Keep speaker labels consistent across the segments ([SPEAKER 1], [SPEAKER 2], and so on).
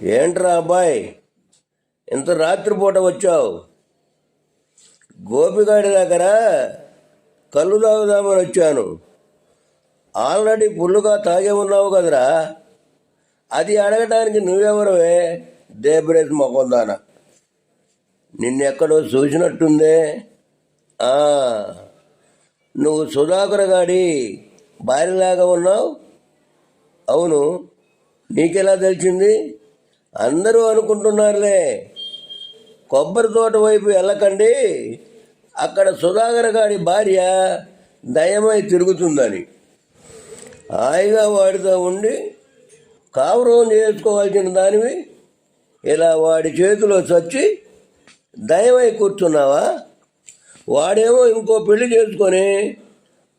[SPEAKER 1] ఏంట్రా అబ్బాయి? ఇంత రాత్రిపూట వచ్చావు? గోపిగాడి దగ్గర కళ్ళు తాగుదామని వచ్చాను. ఆల్రెడీ ఫుల్లుగా తాగే ఉన్నావు కదరా? అది అడగటానికి నువ్వెవరవే? దేబ్రేస్ మొకందాన నిన్నెక్కడో చూసినట్టుందే. నువ్వు సుధాకర్ గాడి భార్యలాగా ఉన్నావు? అవును. నీకెలా తెలిసింది? అందరూ అనుకుంటున్నారులే. కొబ్బరి తోట వైపు వెళ్ళకండి. అక్కడ సుధాకర్ గారి భార్య దయమై తిరుగుతుందని. హాయిగా వాడితో ఉండి కాపురం చేసుకోవాల్సిన దానివి ఇలా వాడి చేతిలో చచ్చి దయమై కూర్చున్నావా? వాడేమో ఇంకో పెళ్ళి చేసుకొని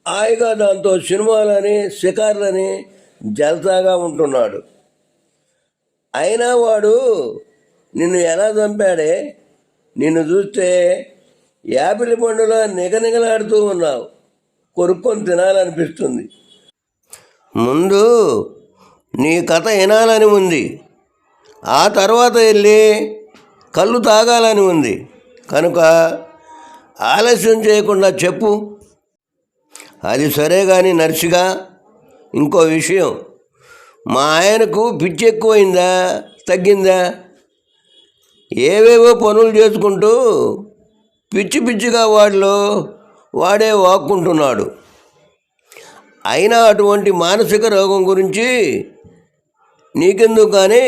[SPEAKER 1] హాయిగా దాంతో సినిమాలని షికార్లని జలసాగా ఉంటున్నాడు. అయినా వాడు నిన్ను ఎలా చంపాడే? నిన్ను చూస్తే యాపిల్ పండులో నిగనిగలాడుతూ ఉన్నావు. కొరుక్కొని తినాలనిపిస్తుంది. ముందు నీ కథ వినాలని ఉంది. ఆ తర్వాత వెళ్ళి కళ్ళు తాగాలని ఉంది. కనుక ఆలస్యం చేయకుండా చెప్పు. అది సరే కానీ నర్సిగా ఇంకో విషయం. మా ఆయనకు పిచ్చి ఎక్కువైందా? తగ్గిందా? ఏవేవో పనులు చేసుకుంటూ పిచ్చి పిచ్చిగా వాడిలో వాడే వాక్కుంటున్నాడు. అయినా అటువంటి మానసిక రోగం గురించి నీకెందుకు కానీ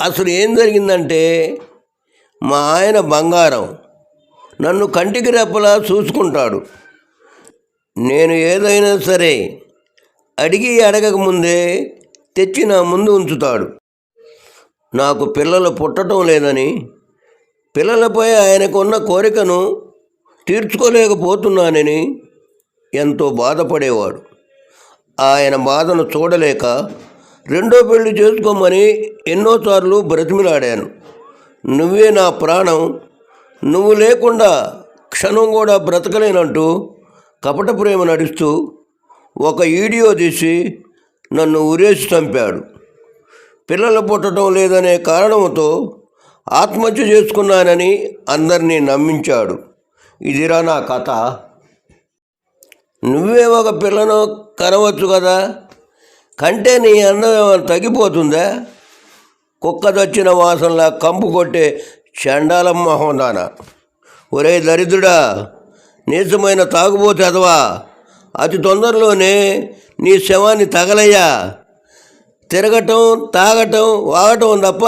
[SPEAKER 1] అసలు ఏం జరిగిందంటే మా ఆయన బంగారం నన్ను కంటికి రెప్పలా చూసుకుంటాడు. నేను ఏదైనా సరే అడిగి అడగక ముందే తెచ్చి నా ముందు ఉంచుతాడు. నాకు పిల్లలు పుట్టడం లేదని పిల్లలపై ఆయనకున్న కోరికను తీర్చుకోలేకపోతున్నానని ఎంతో బాధపడేవాడు. ఆయన బాధను చూడలేక రెండో పెళ్ళి చేసుకోమని ఎన్నోసార్లు బ్రతిమిలాడాను. నువ్వే నా ప్రాణం నువ్వు లేకుండా క్షణం కూడా బ్రతకలేనంటూ కపట ప్రేమ నడుస్తూ ఒక వీడియో తీసి నన్ను ఉరేసి చంపాడు. పిల్లలు పుట్టడం లేదనే కారణంతో ఆత్మహత్య చేసుకున్నానని అందరినీ నమ్మించాడు. ఇదిరా నా కథ. నువ్వే ఒక పిల్లను కనవచ్చు కదా? కంటే నీ అందం తగ్గిపోతుందా? కుక్క దచ్చిన వాసనలా కంపు కొట్టే చండాలం మొహందాన ఒరే దరిద్రుడా నీచమైన తాగుబోతే అదవా? అతి తొందరలోనే నీ శవాన్ని తగలయ్యా. తిరగటం తాగటం వాగటం తప్ప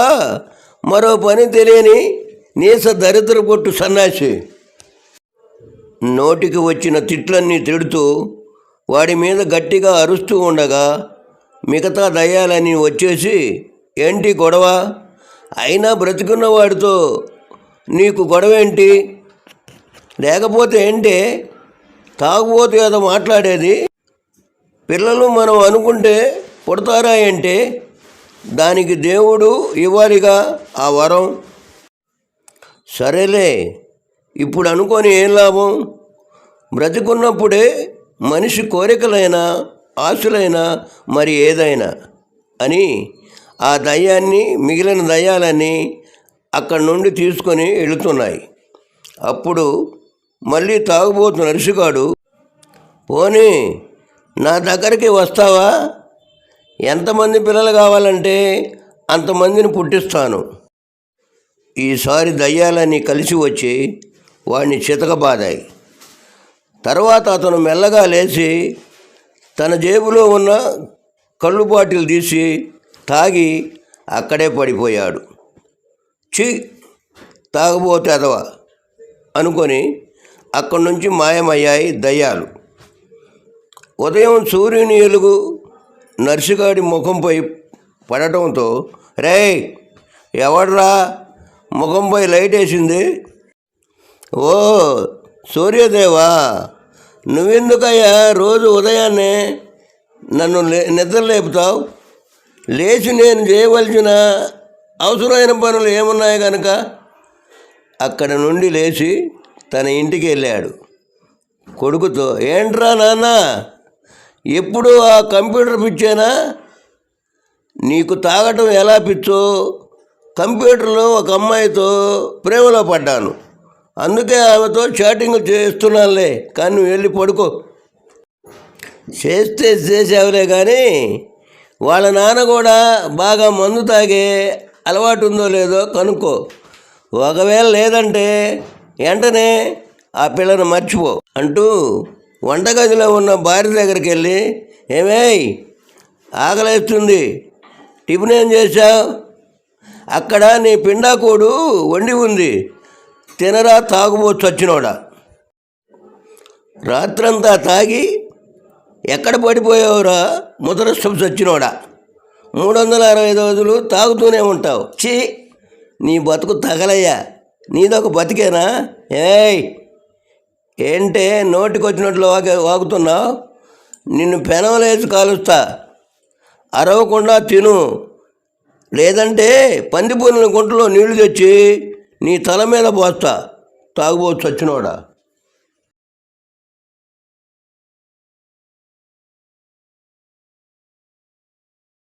[SPEAKER 1] మరో పని తెలియని నీస దరిద్ర పొట్టు సన్నాసి. నోటికి వచ్చిన తిట్లన్నీ తిడుతూ వాడి మీద గట్టిగా అరుస్తూ ఉండగా మిగతా దయ్యాలని వచ్చేసి ఏంటి గొడవ? అయినా బ్రతికున్న వాడితో నీకు గొడవ ఏంటి లేకపోతే ఏంటి? తాగుబోతు ఏదో మాట్లాడేది? పిల్లలు మనం అనుకుంటే పుడతారా అంటే దానికి దేవుడు ఇవ్వాలిగా ఆ వరం? సరేలే ఇప్పుడు అనుకొని ఏం లాభం? బ్రతికున్నప్పుడే మనిషి కోరికలైనా ఆశలైనా మరి ఏదైనా అని ఆ దయ్యాన్ని మిగిలిన దయ్యాలన్నీ అక్కడి నుండి తీసుకొని వెళుతున్నాయి. అప్పుడు మళ్ళీ తాగుబోతు నర్సుగాడు పోనీ నా దగ్గరికి వస్తావా? ఎంతమంది పిల్లలు కావాలంటే అంతమందిని పుట్టిస్తాను. ఈసారి దయ్యాలని కలిసి వచ్చి వాడిని చితకబాదాయి. తర్వాత అతను మెల్లగా లేచి తన జేబులో ఉన్న కళ్ళు బాటిల్ తీసి తాగి అక్కడే పడిపోయాడు. చి తాగబోతే అదవా అనుకొని అక్కడి నుంచి మాయమయ్యాయి దయ్యాలు. ఉదయం సూర్యుని ఎలుగు నర్సుగాడి ముఖంపై పడటంతో రే ఎవడ్రా ముఖంపై లైట్ వేసింది ఓ సూర్యదేవా నువ్వెందుకయ్యా రోజు ఉదయాన్నే నన్ను లే నిద్ర లేపుతావు? లేచి నేను చేయవలసిన అవసరమైన పనులు ఏమున్నాయి కనుక అక్కడ నుండి లేచి తన ఇంటికి వెళ్ళాడు. కొడుకుతో ఏంట్రా నాన్న ఎప్పుడు ఆ కంప్యూటర్ పిచ్చేనా? నీకు తాగటం ఎలా పిచ్చో? కంప్యూటర్లో ఒక అమ్మాయితో ప్రేమలో పడ్డాను. అందుకే ఆమెతో చాటింగ్ చేస్తున్నానులే కానీ నువ్వు వెళ్ళి పడుకో. చేస్తే చేసావులే కానీ వాళ్ళ నాన్న కూడా బాగా మందు తాగే అలవాటు ఉందో లేదో కనుక్కో. ఒకవేళ లేదంటే వెంటనే ఆ పిల్లను మర్చిపో. అంటూ వంటగదిలో ఉన్న భార్య దగ్గరికి వెళ్ళి ఏమేయ్ ఆకలేస్తుంది. టిఫిన్ ఏం చేశావు? అక్కడ నీ పిండాకోడు వండి ఉంది. తినరా తాగుబోతు వచ్చినోడా రాత్రంతా తాగి ఎక్కడ పడిపోయావురా? ముదరష్టం వచ్చినోడా మూడు వందల అరవై ఐదు రోజులు తాగుతూనే ఉంటావు. ఛీ నీ బతుకు తగలయ్యా. నీదొక బతికేనా? ఏయ్! ఏంటే నోటికొచ్చినట్లు వాగే వాగుతున్నావు? నిన్ను పెనవలేసి కాలుస్తా. అరవకుండా తిను. లేదంటే పందిపూరిన గుంటలో నీళ్ళు తెచ్చి నీ తల మీద పోస్తా. తాగుబోతు వచ్చినోడా